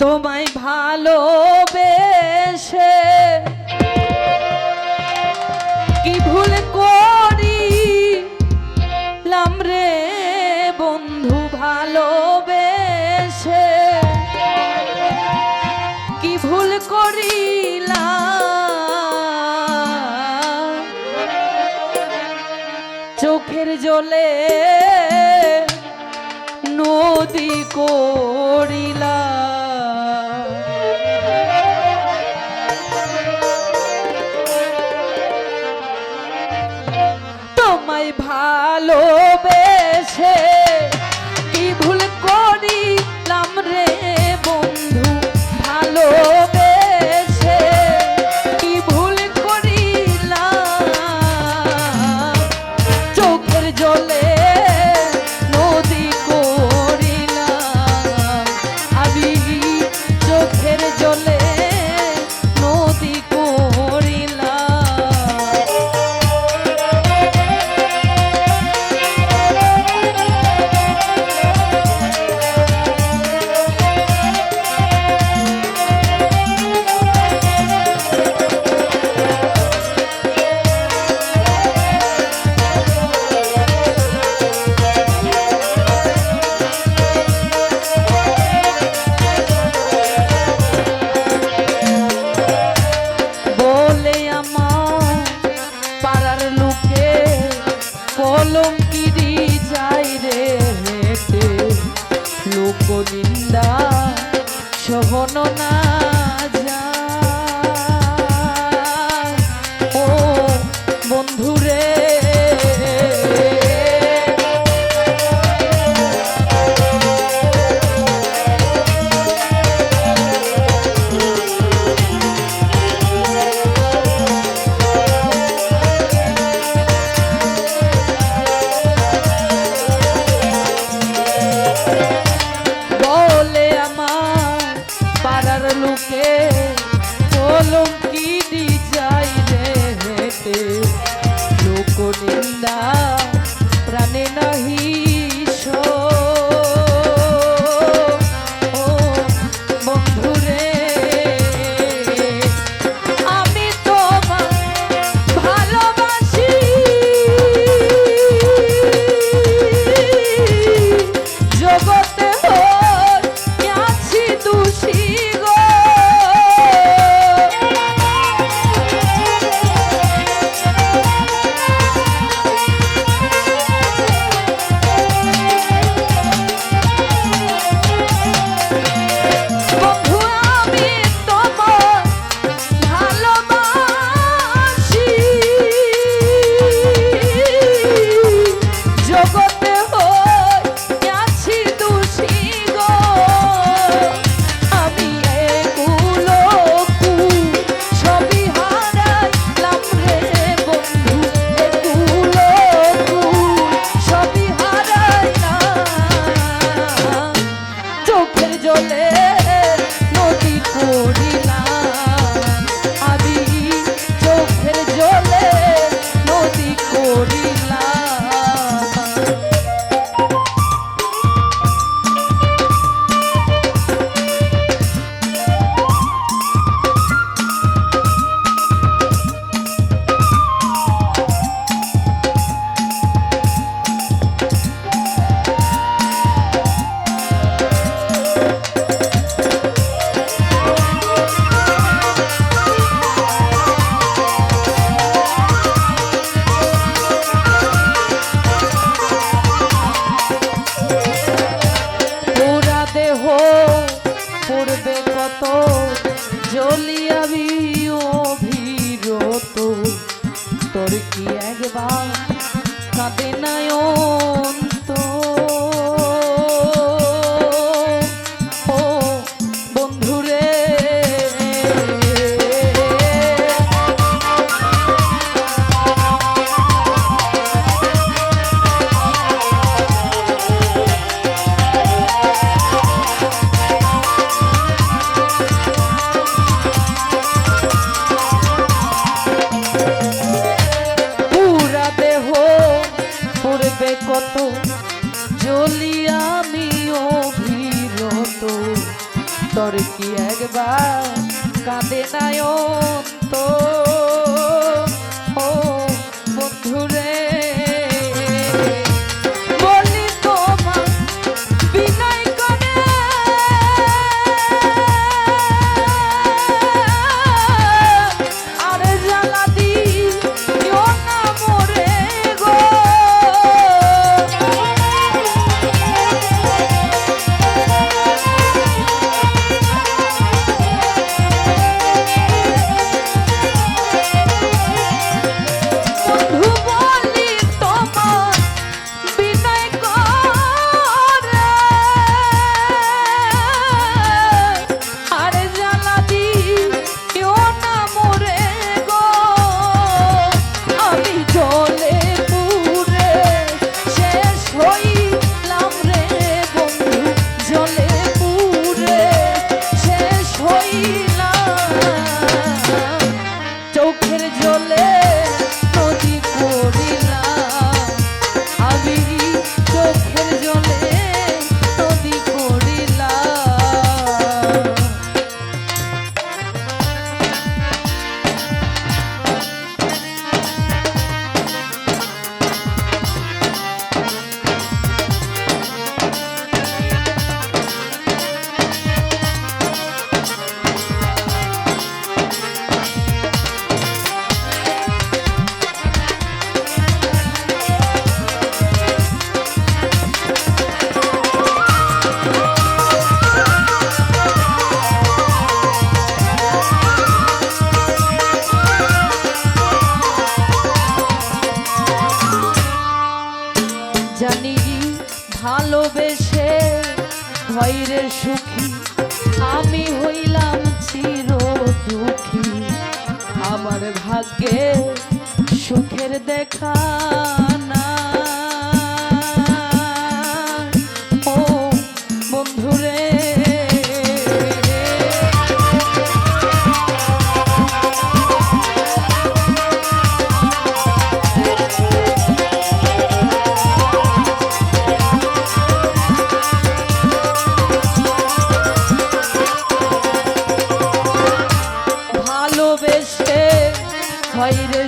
তোমায় ভালোবেসে। কি ভুল করি রে বন্ধু ভালোবেসে? কি ভুল করি চোখের জলে নদী করিলা ভালোবেসে কি ভুল করিলাম রে বন্ধু? ভালো ভালোবেসে জলে আসে চলি আমি অভিরত। তোর কি একবার কাঁদে নায়ন তোর হয় সুখী। আমি হইলাম চির দুঃখী। আমার ভাগ্যে সুখের দেখা I aires